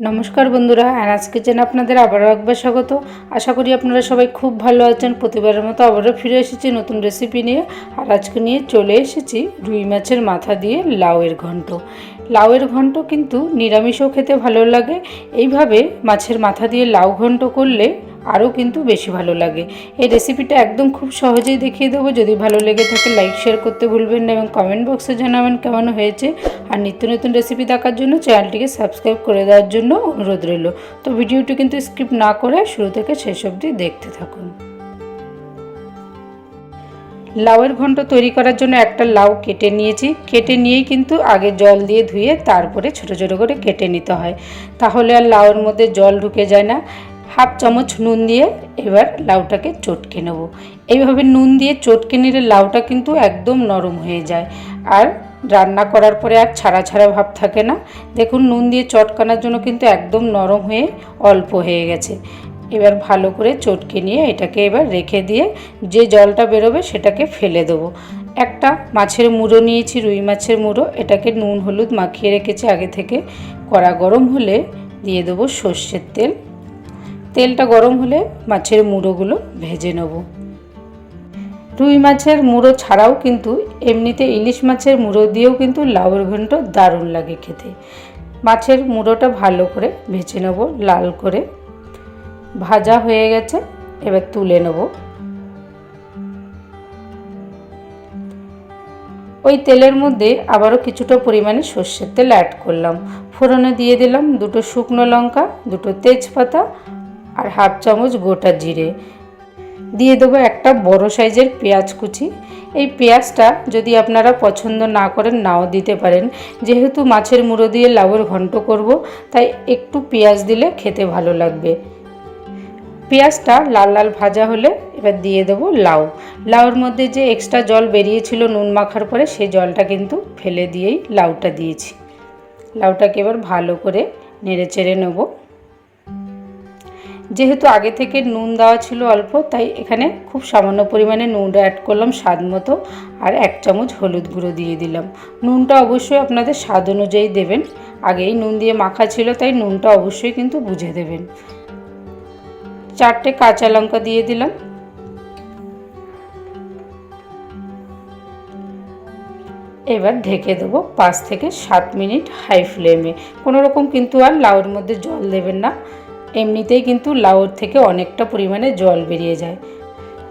নমস্কার বন্ধুরা আনাজ কিচেন আপনাদের আবারও একবার স্বাগত। আশা করি আপনারা সবাই খুব ভালো আছেন। প্রতিবারের মতো আবারও ফিরে এসেছি নতুন রেসিপি নিয়ে। আর আজকে নিয়ে চলে এসেছি রুই মাছের মাথা দিয়ে লাউয়ের ঘন্ট। লাউয়ের ঘন্ট কিন্তু নিরামিষও খেতে ভালো লাগে। এইভাবে মাছের মাথা দিয়ে লাউ ঘন্ট করলে আরও কিন্তু বেশি ভালো লাগে। এই রেসিপিটা একদম খুব সহজেই দেখিয়ে দেবো। যদি ভালো লেগে থাকে লাইক শেয়ার করতে ভুলবেন না এবং কমেন্ট বক্সে জানাবেন কেমন হয়েছে। আর নিত্য নতুন রেসিপি দেখার জন্য চ্যানেলটিকে সাবস্ক্রাইব করে দেওয়ার জন্য অনুরোধ রইল। তো ভিডিওটি কিন্তু স্কিপ না করে শুরু থেকে শেষ অবধি দেখতে থাকুন। লাউয়ের ঘন্ট তৈরি করার জন্য একটা লাউ কেটে নিয়েছি। কেটে নিয়েই কিন্তু আগে জল দিয়ে ধুয়ে তারপরে ছোট ছোট করে কেটে নিতে হয়। তাহলে আর লাউয়ের মধ্যে জল ঢুকে যায় না। হাফ চামচ নুন দিয়ে এবার লাউটাকে চটকে নেব। এইভাবে নুন দিয়ে চটকে নিলে লাউটা কিন্তু একদম নরম হয়ে যায়। আর রান্না করার পরে আর ছাড়া ছাড়া ভাব থাকে না। দেখুন, নুন দিয়ে চটকানোর জন্য কিন্তু একদম নরম হয়ে অল্প হয়ে গেছে। এবার ভালো করে চটকে নিয়ে এটাকে এবার রেখে দিয়ে যে জলটা বেরোবে সেটাকে ফেলে দেবো। একটা মাছের মুড়ো নিয়েছি, রুই মাছের মুড়ো। এটাকে নুন, হলুদ মাখিয়ে রেখেছি। আগে থেকে কড়া গরম হলে দিয়ে দেবো সর্ষের তেল। তেলটা গরম হলে মাছের মুড়োগুলো ভেজে নেব। রুই মাছের মুড়ো ছাড়াও কিন্তু এমনিতে ইলিশ মাছের মুড়ো দিয়েও কিন্তু লাউয়ের ঘন্ট দারুণ লাগে খেতে। মাছের মুড়োটা ভালো করে ভেজে নেব লাল করে। ভাজা হয়ে গেছে, এবার তুলে নেব। ওই তেলের মধ্যে আবারও কিছুটা পরিমাণে সর্ষের তেল অ্যাড করলাম। ফোড়নে দিয়ে দিলাম দুটো শুকনো লঙ্কা, দুটো তেজপাতা আর হাফ চামচ গোটা জিরে। দিয়ে দেবো একটা বড় সাইজের পেঁয়াজ কুচি। এই পেঁয়াজটা যদি আপনারা পছন্দ না করেন, নাও দিতে পারেন। যেহেতু মাছের মুড়ো দিয়ে লাউয়ের ঘন্ট করব, তাই একটু পেঁয়াজ দিলে খেতে ভালো লাগবে। পেঁয়াজটা লাল লাল ভাজা হলে এবার দিয়ে দেবো লাউ। লাউর মধ্যে যে এক্সট্রা জল বেরিয়েছিল নুন মাখার পরে সেই জলটা কিন্তু ফেলে দিয়েই লাউটা দিয়েছি। লাউটাকে এবার ভালো করে নেড়ে চেড়ে নেব। যেহেতু আগে থেকে নুন দেওয়া ছিল অল্প, তাই এখানে খুব সামান্য পরিমাণে নুন অ্যাড করলাম, স্বাদ মতো, আর এক চামচ হলুদ গুঁড়ো দিয়ে দিলাম। নুনটা অবশ্যই আপনাদের স্বাদ অনুযায়ী দেবেন। আগেই নুন দিয়ে মাখা ছিল, তাই নুনটা অবশ্যই কিন্তু বুঝে দেবেন। চারটে কাঁচা লঙ্কা দিয়ে দিলাম। এবার ঢেকে দেবো পাঁচ থেকে সাত মিনিট হাই ফ্লেমে। কোনো রকম কিন্তু আর লাউর মধ্যে জল দেবেন না। এমনিতেই কিন্তু লাউর থেকে অনেকটা পরিমাণে জল বেরিয়ে যায়।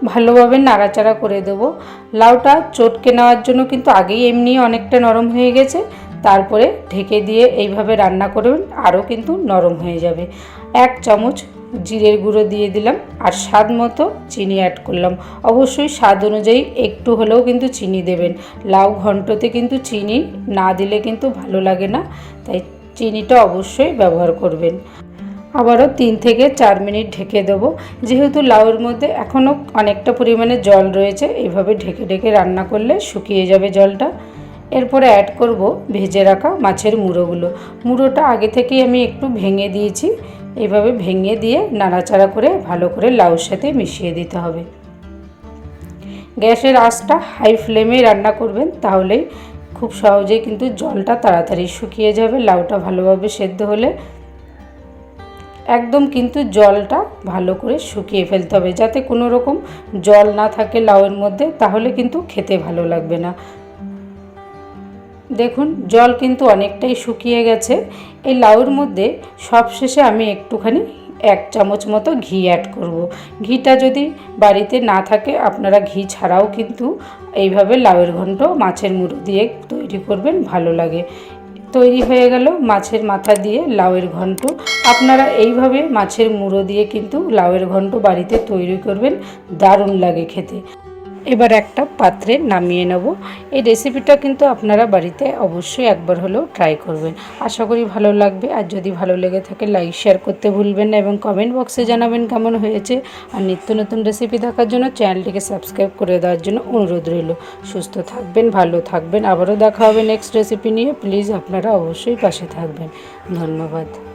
ভালোভাবে নাড়াচাড়া করে দেবো। লাউটা চটকে নেওয়ার জন্য কিন্তু আগেই এমনি অনেকটা নরম হয়ে গেছে। তারপরে ঢেকে দিয়ে এইভাবে রান্না করবেন আরও কিন্তু নরম হয়ে যাবে। এক চামচ জিরের গুঁড়ো দিয়ে দিলাম আর স্বাদ মতো চিনি অ্যাড করলাম। অবশ্যই স্বাদ অনুযায়ী একটু হলেও কিন্তু চিনি দেবেন। লাউ ঘন্টতে কিন্তু চিনি না দিলে কিন্তু ভালো লাগে না, তাই চিনিটা অবশ্যই ব্যবহার করবেন। আবারও তিন থেকে চার মিনিট ঢেকে দেবো। যেহেতু লাউয়ের মধ্যে এখনও অনেকটা পরিমাণে জল রয়েছে এইভাবে ঢেকে ঢেকে রান্না করলে শুকিয়ে যাবে জলটা। এরপরে অ্যাড করব ভেজে রাখা মাছের মুড়োগুলো। মুড়োটা আগে থেকেই আমি একটু ভেঙে দিয়েছি। এইভাবে ভেঙে দিয়ে নাড়াচাড়া করে ভালো করে লাউর সাথে মিশিয়ে দিতে হবে। গ্যাসের আঁচটা হাই ফ্লেমে রান্না করবেন, তাহলেই খুব সহজেই কিন্তু জলটা তাড়াতাড়ি শুকিয়ে যাবে। লাউটা ভালোভাবে সেদ্ধ হলে একদম কিন্তু জলটা ভালো করে শুকিয়ে ফেলতে হবে। যাতে কোনো রকম জল না থাকে লাউয়ের মধ্যে, তাহলে কিন্তু খেতে ভালো লাগবে না। দেখুন, জল কিন্তু অনেকটাই শুকিয়ে গেছে। এই লাউয়ের মধ্যে সবশেষে আমি একটুখানি এক চামচ মতো ঘি অ্যাড করব। ঘিটা যদি বাড়িতে না থাকে, আপনারা ঘি ছাড়াও কিন্তু এইভাবে লাউয়ের ঘন্ট মাছের মুড়ো দিয়ে তৈরি করবেন, ভালো লাগে। তৈরি হয়ে গেল মাছের মাথা দিয়ে লাউয়ের ঘন্ট। আপনারা এইভাবে মাছের মুড়ো দিয়ে কিন্তু লাউয়ের ঘন্ট বাড়িতে তৈরি করবেন। দারুণ লাগে খেতে। এবার একটা পাত্রে নামিয়ে নেব। এই রেসিপিটা কিন্তু আপনারা বাড়িতে অবশ্যই একবার হলেও ট্রাই করবেন। আশা করি ভালো লাগবে। আর যদি ভালো লেগে থাকে লাইক শেয়ার করতে ভুলবেন না এবং কমেন্ট বক্সে জানাবেন কেমন হয়েছে। আর নিত্য নতুন রেসিপি দেখার জন্য চ্যানেলটিকে সাবস্ক্রাইব করে দেওয়ার জন্য অনুরোধ রইল। সুস্থ থাকবেন, ভালো থাকবেন। আবারও দেখা হবে নেক্সট রেসিপি নিয়ে। প্লিজ আপনারা অবশ্যই পাশে থাকবেন। ধন্যবাদ।